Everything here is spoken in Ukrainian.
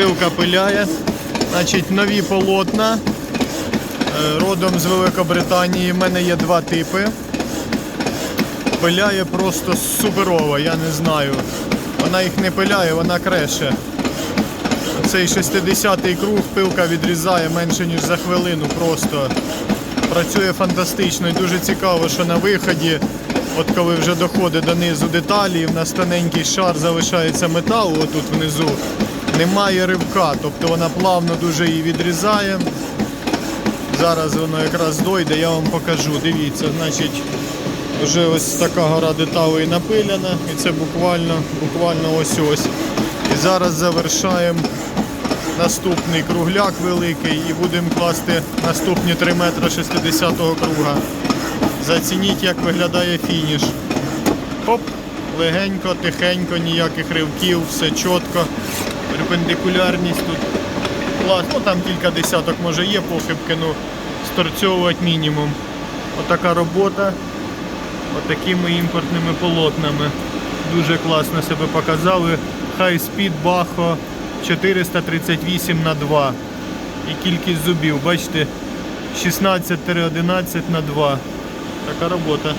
Пилка пиляє. Значить, нові полотна. Е, Родом з Великобританії. У мене є два типи. Пиляє просто суперово, я не знаю. Вона їх не пиляє, вона креше. Цей 60-й круг пилка відрізає менше ніж за хвилину. Просто працює фантастично і дуже цікаво, що на виході, от коли вже доходить до низу деталі, в нас тоненький шар залишається металу отут внизу. Немає ривка, тобто вона плавно дуже її відрізає. Зараз воно якраз дойде, я вам покажу. Дивіться, значить, вже ось така гора деталей напиляна, і це буквально, буквально ось ось. І зараз завершаємо наступний кругляк великий і будемо класти наступні 3 метри 60-го круга. Зацініть, як виглядає фініш. Хоп, легенько, тихенько, ніяких ривків, все чітко. Перпендикулярність тут клас. Ну там кілька десяток може є похибки, ну сторцьовувати мінімум. Отака робота. Отакими імпортними полотнами. Дуже класно себе показали. High Speed Bajo 438 на 2 І кількість зубів, бачите, 16-11 на 2. Така робота.